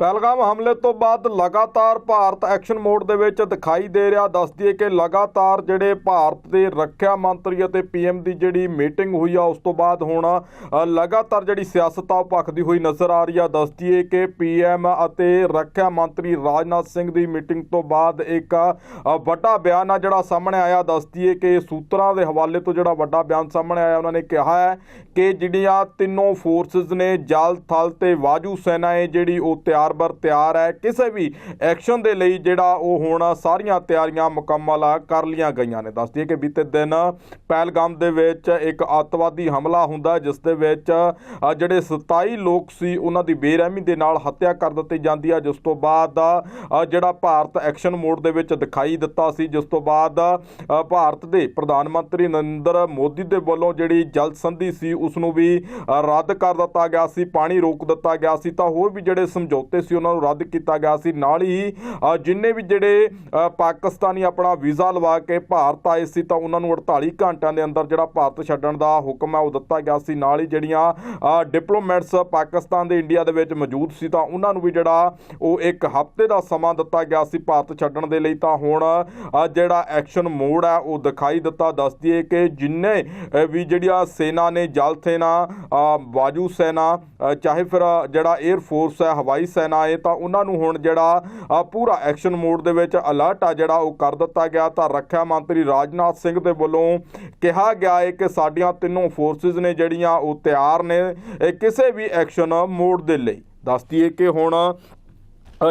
ਪਹਿਲਗਾਮ ਹਮਲੇ ਤੋਂ ਬਾਅਦ ਲਗਾਤਾਰ ਭਾਰਤ ਐਕਸ਼ਨ ਮੋਡ ਦੇ ਵਿੱਚ ਦਿਖਾਈ ਦੇ ਰਿਹਾ। ਦੱਸ ਦਈਏ ਕਿ ਲਗਾਤਾਰ ਜਿਹੜੇ ਭਾਰਤ ਦੇ ਰੱਖਿਆ ਮੰਤਰੀ ਅਤੇ ਪੀਐਮ ਦੀ ਜਿਹੜੀ ਮੀਟਿੰਗ ਹੋਈ ਆ, ਉਸ ਤੋਂ ਬਾਅਦ ਹੁਣ ਲਗਾਤਾਰ ਜਿਹੜੀ ਸਿਆਸਤ ਆ, ਉਹ ਭਖਦੀ ਹੋਈ ਨਜ਼ਰ ਆ ਰਹੀ ਆ। ਦੱਸ ਦਈਏ ਕਿ ਪੀਐਮ ਅਤੇ ਰੱਖਿਆ ਮੰਤਰੀ ਰਾਜਨਾਥ ਸਿੰਘ ਦੀ ਮੀਟਿੰਗ ਤੋਂ ਬਾਅਦ ਇੱਕ ਵੱਡਾ ਬਿਆਨ ਆ ਜਿਹੜਾ ਸਾਹਮਣੇ ਆਇਆ। ਦੱਸ ਦਈਏ ਕਿ ਸੂਤਰਾਂ ਦੇ ਹਵਾਲੇ ਤੋਂ ਜਿਹੜਾ ਵੱਡਾ ਬਿਆਨ ਸਾਹਮਣੇ ਆਇਆ, ਉਹਨਾਂ ਨੇ ਕਿਹਾ ਹੈ ਕਿ ਜਿਹੜੀਆਂ ਤਿੰਨੋਂ ਫੋਰਸਸ ਨੇ ਜਲ ਥਲ ਤੇ ਵਾਯੂ ਸੈਨਾ ਹੈ ਜਿਹੜੀ ਉਹ ਤਿਆਰ ਬਰ ਤਿਆਰ ਹੈ। ਕਿਸੇ ਵੀ ਐਕਸ਼ਨ ਦੇ ਲਈ ਜਿਹੜਾ ਉਹ ਹੁਣ ਸਾਰੀਆਂ ਤਿਆਰੀਆਂ, ਮੁਕੰਮਲ ਕਰ ਲੀਆਂ ਗਈਆਂ ਨੇ। ਦੱਸ ਦਈਏ ਕਿ ਬੀਤੇ ਦਿਨ ਪਹਿਲਗਾਮ ਦੇ ਵਿੱਚ ਇੱਕ ਅੱਤਵਾਦੀ ਹਮਲਾ ਹੁੰਦਾ ਜਿਸ ਦੇ ਵਿੱਚ ਜਿਹੜੇ 27 ਲੋਕ ਸੀ, ਉਹਨਾਂ ਦੀ ਬੇਰਹਿਮੀ ਦੇ ਨਾਲ ਹੱਤਿਆ ਕਰ ਦਿੱਤੀ ਜਾਂਦੀ ਹੈ। ਜਿਸ ਤੋਂ ਬਾਅਦ ਜਿਹੜਾ ਭਾਰਤ ਐਕਸ਼ਨ ਮੋਡ ਦੇ ਵਿੱਚ ਦਿਖਾਈ ਦਿੱਤਾ ਸੀ, ਜਿਸ ਤੋਂ ਬਾਅਦ ਭਾਰਤ ਦੇ ਪ੍ਰਧਾਨ ਮੰਤਰੀ ਨਰਿੰਦਰ ਮੋਦੀ ਦੇ ਵੱਲੋਂ ਜਿਹੜੀ ਜਲ ਸੰਧੀ ਸੀ ਉਸ ਨੂੰ ਵੀ ਰੱਦ ਕਰ ਦਿੱਤਾ ਗਿਆ ਸੀ, ਪਾਣੀ ਰੋਕ ਦਿੱਤਾ ਗਿਆ ਸੀ। ਤਾਂ ਹੋਰ ਵੀ ਜਿਹੜੇ ਸਮਝੌਤੇ ਸੀ ਉਹਨਾਂ ਨੂੰ ਰੱਦ ਕੀਤਾ ਗਿਆ ਸੀ। ਨਾਲ ਹੀ ਜਿੰਨੇ ਵੀ ਜਿਹੜੇ ਪਾਕਿਸਤਾਨੀ ਆਪਣਾ ਵੀਜ਼ਾ ਲਵਾ ਕੇ ਭਾਰਤ ਆਏ ਸੀ ਤਾਂ ਉਹਨਾਂ ਨੂੰ 48 ਘੰਟਿਆਂ ਦੇ ਅੰਦਰ ਜਿਹੜਾ ਭਾਰਤ ਛੱਡਣ ਦਾ ਹੁਕਮ ਹੈ ਉਹ ਦਿੱਤਾ ਗਿਆ ਸੀ। ਨਾਲ ਹੀ ਜਿਹੜੀਆਂ ਡਿਪਲੋਮੈਟਸ ਪਾਕਿਸਤਾਨ ਦੇ ਇੰਡੀਆ ਦੇ ਵਿੱਚ ਮੌਜੂਦ ਸੀ ਤਾਂ ਉਹਨਾਂ ਨੂੰ ਵੀ ਜਿਹੜਾ ਉਹ ਇੱਕ ਹਫ਼ਤੇ ਦਾ ਸਮਾਂ ਦਿੱਤਾ ਗਿਆ ਸੀ ਭਾਰਤ ਛੱਡਣ ਦੇ ਲਈ। ਤਾਂ ਹੁਣ ਜਿਹੜਾ ਐਕਸ਼ਨ ਮੋਡ ਹੈ ਉਹ ਦਿਖਾਈ ਦਿੱਤਾ। ਦੱਸ ਦਈਏ ਕਿ ਜਿੰਨੇ ਵੀ ਜਿਹੜੀਆਂ ਸੈਨਾ ਨੇ ਜਲ ਸੈਨਾ ਅ, ਵਾਯੂ ਸੈਨਾ ਚਾਹੇ ਫਿਰ ਜਿਹੜਾ 에ਅਰ ਫੋਰਸ ਹੈ ਹਵਾਈ ਸੈਨਾ ਹੈ ਤਾਂ ਉਹਨਾਂ ਨੂੰ ਹੁਣ ਜਿਹੜਾ ਪੂਰਾ ਐਕਸ਼ਨ ਮੋਡ ਦੇ ਵਿੱਚ ਅਲਰਟ ਆ ਜਿਹੜਾ ਉਹ ਕਰ ਦਿੱਤਾ ਗਿਆ ਤਾਂ ਰੱਖਿਆ ਮੰਤਰੀ ਰਾਜਨਾਥ ਸਿੰਘ ਦੇ ਵੱਲੋਂ ਕਿਹਾ ਗਿਆ ਹੈ ਕਿ ਸਾਡੀਆਂ ਤਿੰਨੋਂ ਫੋਰਸਿਸ ਨੇ ਜਿਹੜੀਆਂ ਉਹ ਤਿਆਰ ਨੇ ਕਿਸੇ ਵੀ ਐਕਸ਼ਨ ਮੋਡ ਦੇ ਲਈ। ਦੱਸਦੀਏ ਕਿ ਹੁਣ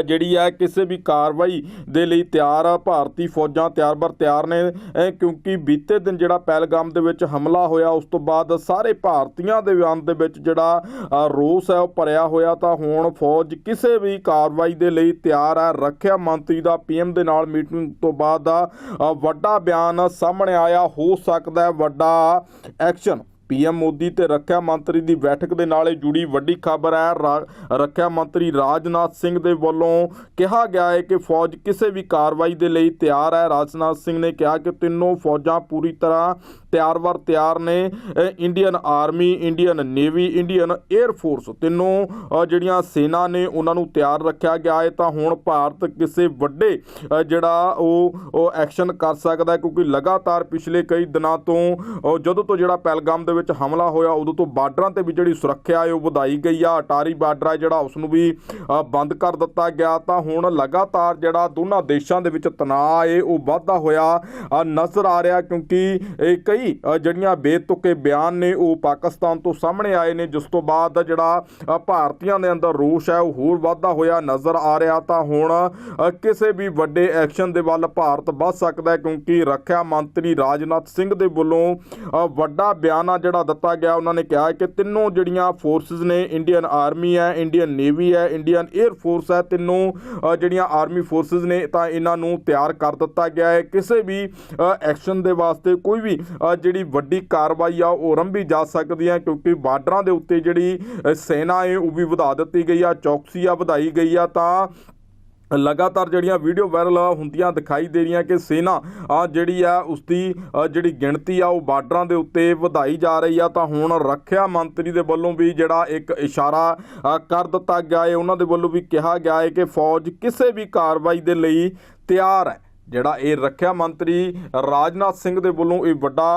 ਜਿਹੜੀ ਹੈ ਕਿਸੇ ਵੀ ਕਾਰਵਾਈ ਦੇ ਲਈ ਤਿਆਰ ਆ, ਭਾਰਤੀ ਫੌਜਾਂ ਤਿਆਰ ਬਰ ਤਿਆਰ ਨੇ ਕਿਉਂਕਿ ਬੀਤੇ ਦਿਨ ਜਿਹੜਾ ਪਹਿਲਗਾਮ ਦੇ ਵਿੱਚ ਹਮਲਾ ਹੋਇਆ, ਉਸ ਤੋਂ ਬਾਅਦ ਸਾਰੇ ਭਾਰਤੀਆਂ ਦੇ ਵਿਆਨ ਦੇ ਵਿੱਚ ਜਿਹੜਾ ਰੋਸ ਹੈ, ਉਹ ਭਰਿਆ ਹੋਇਆ, ਤਾਂ ਹੁਣ ਫੌਜ ਕਿਸੇ ਵੀ ਕਾਰਵਾਈ ਦੇ ਲਈ ਤਿਆਰ ਹੈ ਰੱਖਿਆ ਮੰਤਰੀ ਦਾ ਪੀਐਮ ਦੇ ਨਾਲ ਮੀਟਿੰਗ ਤੋਂ ਬਾਅਦ ਦਾ ਵੱਡਾ ਬਿਆਨ ਸਾਹਮਣੇ ਆਇਆ, ਹੋ ਸਕਦਾ ਹੈ ਵੱਡਾ ਐਕਸ਼ਨ। ਪੀਐਮ ਮੋਦੀ ਤੇ ਰੱਖਿਆ ਮੰਤਰੀ ਦੀ ਬੈਠਕ ਦੇ ਨਾਲ ਜੁੜੀ ਵੱਡੀ ਖਬਰ ਹੈ। ਰਾ- ਰੱਖਿਆ ਮੰਤਰੀ ਰਾਜਨਾਥ ਸਿੰਘ ਦੇ ਵੱਲੋਂ ਕਿਹਾ ਗਿਆ ਹੈ ਕਿ ਫੌਜ ਕਿਸੇ ਵੀ ਕਾਰਵਾਈ ਦੇ ਲਈ ਤਿਆਰ ਹੈ। ਰਾਜਨਾਥ ਸਿੰਘ ਨੇ ਕਿਹਾ ਕਿ ਤਿੰਨੋਂ ਫੌਜਾਂ ਪੂਰੀ ਤਰ੍ਹਾਂ ਤਿਆਰ-ਵਰ ਤਿਆਰ ਨੇ। Indian army Indian navy Indian air force ਤਿੰਨੋਂ ਜਿਹੜੀਆਂ ਸੈਨਾ ਨੇ ਉਹਨਾਂ ਨੂੰ ਤਿਆਰ ਰੱਖਿਆ ਗਿਆ ਹੈ। ਤਾਂ ਹੁਣ ਭਾਰਤ ਕਿਸੇ ਵੱਡੇ ਜਿਹੜਾ ਉਹ ਉਹ ਐਕਸ਼ਨ ਕਰ ਸਕਦਾ ਹੈ ਕਿਉਂਕਿ ਲਗਾਤਾਰ ਪਿਛਲੇ ਕਈ ਦਿਨਾਂ ਤੋਂ ਜਦੋਂ ਤੋਂ ਜਿਹੜਾ ਪਹਿਲਗਾਮ ਦੇ ਵਿੱਚ ਹਮਲਾ ਹੋਇਆ, ਉਦੋਂ ਤੋਂ ਬਾਰਡਰਾਂ ਤੇ ਵੀ ਜਿਹੜੀ ਸੁਰੱਖਿਆ ਹੈ ਉਹ ਵਧਾਈ ਗਈ ਆ। ਅਟਾਰੀ ਬਾਰਡਰ ਹੈ ਜਿਹੜਾ ਉਸ ਨੂੰ ਵੀ ਬੰਦ ਕਰ ਦਿੱਤਾ ਗਿਆ। ਤਾਂ ਹੁਣ ਲਗਾਤਾਰ ਜਿਹੜਾ ਦੋਨਾਂ ਦੇਸ਼ਾਂ ਦੇ ਵਿੱਚ ਤਣਾਅ ਹੈ, ਉਹ ਵਾਧਾ ਹੋਇਆ ਨਜ਼ਰ ਆ ਰਿਹਾ ਕਿਉਂਕਿ ਇਹ ਕਈ ਅ, ਜਿਹੜੀਆਂ ਬੇਤੁਕੇ ਬਿਆਨ ਨੇ ਉਹ ਪਾਕਿਸਤਾਨ ਤੋਂ ਸਾਹਮਣੇ ਆਏ ਨੇ ਜਿਸ ਤੋਂ ਬਾਅਦ ਜਿਹੜਾ ਭਾਰਤੀਆਂ ਦੇ ਅੰਦਰ ਰੋਸ਼ ਹੈ ਉਹ ਹੋਰ ਵਾਧਾ ਹੋਇਆ ਨਜ਼ਰ ਆ ਰਿਹਾ। ਤਾਂ ਹੁਣ ਕਿਸੇ ਵੀ ਵੱਡੇ ਐਕਸ਼ਨ ਦੇ ਵੱਲ ਭਾਰਤ ਵੱਧ ਸਕਦਾ ਹੈ ਕਿਉਂਕਿ ਰੱਖਿਆ ਮੰਤਰੀ ਰਾਜਨਾਥ ਸਿੰਘ ਦੇ ਵੱਲੋਂ ਵੱਡਾ ਬਿਆਨ ਆ ਜਿਹੜਾ ਦਿੱਤਾ ਗਿਆ। ਉਹਨਾਂ ਨੇ ਕਿਹਾ ਕਿ ਤਿੰਨੋਂ ਜਿਹੜੀਆਂ ਫੋਰਸਸ ਨੇ ਇੰਡੀਅਨ ਆਰਮੀ ਹੈ ਇੰਡੀਅਨ ਨੇਵੀ ਹੈ ਇੰਡੀਅਨ 에ਅਰ ਫੋਰਸ ਹੈ ਤਿੰਨੋਂ ਜਿਹੜੀਆਂ ਆਰਮੀ ਫੋਰਸਸ ਨੇ ਤਾਂ ਇਹਨਾਂ ਨੂੰ ਤਿਆਰ ਕਰ ਦਿੱਤਾ ਗਿਆ ਹੈ। ਕਿਸੇ ਵੀ ਐਕਸ਼ਨ ਦੇ ਵਾਸਤੇ ਕੋਈ ਵੀ ਜਿਹੜੀ ਵੱਡੀ ਕਾਰਵਾਈ ਆ ਉਹ ਆਰੰਭੀ ਜਾ ਸਕਦੀ ਹੈ, ਕਿਉਂਕਿ ਬਾਰਡਰਾਂ ਦੇ ਉੱਤੇ ਜਿਹੜੀ ਸੈਨਾ ਹੈ, ਉਹ ਵੀ ਵਧਾ ਦਿੱਤੀ ਗਈ ਆ, ਚੌਕਸੀ ਆ, ਵਧਾਈ ਗਈ ਆ, ਤਾਂ ਲਗਾਤਾਰ ਜਿਹੜੀਆਂ ਵੀਡੀਓ ਵਾਇਰਲ ਹੁੰਦੀਆਂ ਦਿਖਾਈ ਦੇ ਰਹੀਆਂ ਕਿ ਸੈਨਾ ਆ ਜਿਹੜੀ ਆ ਉਸ ਦੀ ਜਿਹੜੀ ਗਿਣਤੀ ਆ, ਉਹ ਬਾਰਡਰਾਂ ਦੇ ਉੱਤੇ ਵਧਾਈ ਜਾ ਰਹੀ ਆ, ਤਾਂ ਹੁਣ ਰੱਖਿਆ ਮੰਤਰੀ ਦੇ ਵੱਲੋਂ ਵੀ ਜਿਹੜਾ ਇੱਕ ਇਸ਼ਾਰਾ ਕਰ ਦਿੱਤਾ ਗਿਆ ਹੈ ਉਹਨਾਂ ਦੇ ਵੱਲੋਂ ਵੀ ਕਿਹਾ ਗਿਆ ਹੈ ਕਿ ਫੌਜ ਕਿਸੇ ਵੀ ਕਾਰਵਾਈ ਦੇ ਲਈ ਤਿਆਰ ਹੈ। ਜਿਹੜਾ ਇਹ ਰੱਖਿਆ ਮੰਤਰੀ ਰਾਜਨਾਥ ਸਿੰਘ ਦੇ ਵੱਲੋਂ ਇਹ ਵੱਡਾ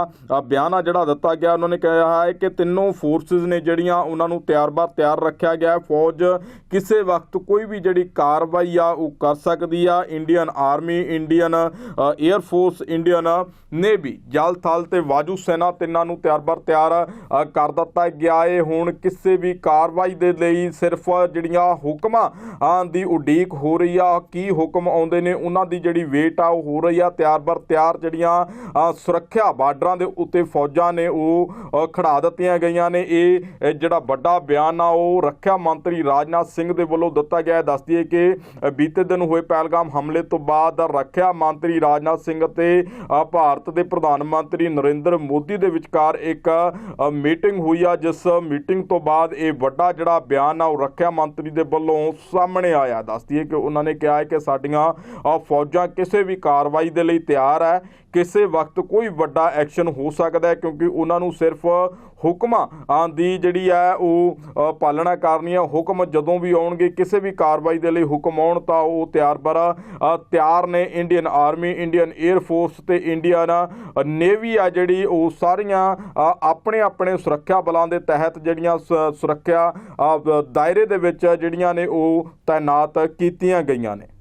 ਬਿਆਨ ਆ ਜਿਹੜਾ ਦਿੱਤਾ ਗਿਆ। ਉਹਨਾਂ ਨੇ ਕਿਹਾ ਹੈ ਕਿ ਤਿੰਨੋਂ ਫੋਰਸਸ ਨੇ ਜਿਹੜੀਆਂ ਉਹਨਾਂ ਨੂੰ ਤਿਆਰ-ਬਾਰ ਤਿਆਰ ਰੱਖਿਆ ਗਿਆ ਫੌਜ ਕਿਸੇ ਵਕਤ ਕੋਈ ਵੀ ਜਿਹੜੀ ਕਾਰਵਾਈ ਆ, ਉਹ ਕਰ ਸਕਦੀ ਆ। Indian army Indian air force Indian navy ਜਲ ਥਲ ਤੇ ਵਾਯੂ ਸੈਨਾ ਤਿੰਨਾਂ ਨੂੰ ਤਿਆਰ-ਬਾਰ ਤਿਆਰ ਕਰ ਦਿੱਤਾ ਗਿਆ ਏ। ਹੁਣ ਕਿਸੇ ਵੀ ਕਾਰਵਾਈ ਦੇ ਲਈ ਸਿਰਫ ਜਿਹੜੀਆਂ ਹੁਕਮਾਂ ਦੀ ਉਡੀਕ ਹੋ ਰਹੀ ਆ, ਕੀ ਹੁਕਮ ਆਉਂਦੇ ਨੇ, ਉਹਨਾਂ ਦੀ ਜਿਹੜੀ ਵੇਟ ਆ ਉਹ ਹੋ ਰਹੀ ਆ। ਤਿਆਰ ਬਰ ਤਿਆਰ ਜਿਹੜੀਆਂ ਸੁਰੱਖਿਆ ਬਾਰਡਰਾਂ ਦੇ ਉੱਤੇ ਫੌਜਾਂ ਨੇ ਉਹ ਖੜਾ ਦਿੱਤੀਆਂ ਗਈਆਂ ਨੇ। ਇਹ ਜਿਹੜਾ ਵੱਡਾ ਬਿਆਨ ਆ, ਉਹ ਰੱਖਿਆ ਮੰਤਰੀ ਰਾਜਨਾਥ ਸਿੰਘ ਦੇ ਵੱਲੋਂ ਦਿੱਤਾ ਗਿਆ ਹੈ। ਦੱਸ ਦਈਏ ਕਿ ਬੀਤੇ ਦਿਨ ਹੋਏ ਪਹਿਲਗਾਮ ਹਮਲੇ ਤੋਂ ਬਾਅਦ ਰੱਖਿਆ ਮੰਤਰੀ ਰਾਜਨਾਥ ਸਿੰਘ ਅਤੇ ਭਾਰਤ ਦੇ ਪ੍ਰਧਾਨ ਮੰਤਰੀ ਨਰਿੰਦਰ ਮੋਦੀ ਦੇ ਵਿਚਕਾਰ ਇੱਕ ਮੀਟਿੰਗ ਹੋਈ ਆ, ਜਿਸ ਮੀਟਿੰਗ ਤੋਂ ਬਾਅਦ ਇਹ ਵੱਡਾ ਜਿਹੜਾ ਬਿਆਨ ਆ, ਉਹ ਰੱਖਿਆ ਮੰਤਰੀ ਦੇ ਵੱਲੋਂ ਸਾਹਮਣੇ ਆਇਆ। ਦੱਸ ਦਈਏ ਕਿ ਉਹਨਾਂ ਨੇ ਕਿਹਾ ਹੈ ਕਿ ਸਾਡੀਆਂ ਫੌਜਾਂ ਕਿਸੇ ਵੀ ਕਾਰਵਾਈ ਦੇ ਲਈ ਤਿਆਰ ਹੈ। ਕਿਸੇ ਵਕਤ ਕੋਈ ਵੱਡਾ ਐਕਸ਼ਨ ਹੋ ਸਕਦਾ ਹੈ ਕਿਉਂਕਿ ਉਹਨਾਂ ਨੂੰ ਸਿਰਫ ਹੁਕਮਾਂ ਦੀ ਜਿਹੜੀ ਹੈ ਉਹ ਪਾਲਣਾ ਕਰਨੀ ਹੈ। ਹੁਕਮ ਜਦੋਂ ਵੀ ਆਉਣਗੇ ਕਿਸੇ ਵੀ ਕਾਰਵਾਈ ਦੇ ਲਈ ਹੁਕਮ ਆਉਣ ਤਾਂ ਉਹ ਤਿਆਰ ਪਰ ਤਿਆਰ ਨੇ Indian army Indian air force ਤੇ ਇੰਡੀਅਨ ਨੇਵੀ ਆ ਜਿਹੜੀ ਉਹ ਸਾਰੀਆਂ ਆਪਣੇ ਆਪਣੇ ਸੁਰੱਖਿਆ ਬਲਾਂ ਦੇ ਤਹਿਤ ਜਿਹੜੀਆਂ ਸ- ਸੁਰੱਖਿਆ ਅ, ਦਾਇਰੇ ਦੇ ਵਿੱਚ ਜਿਹੜੀਆਂ ਨੇ ਉਹ ਤਾਇਨਾਤ ਕੀਤੀਆਂ ਗਈਆਂ ਨੇ।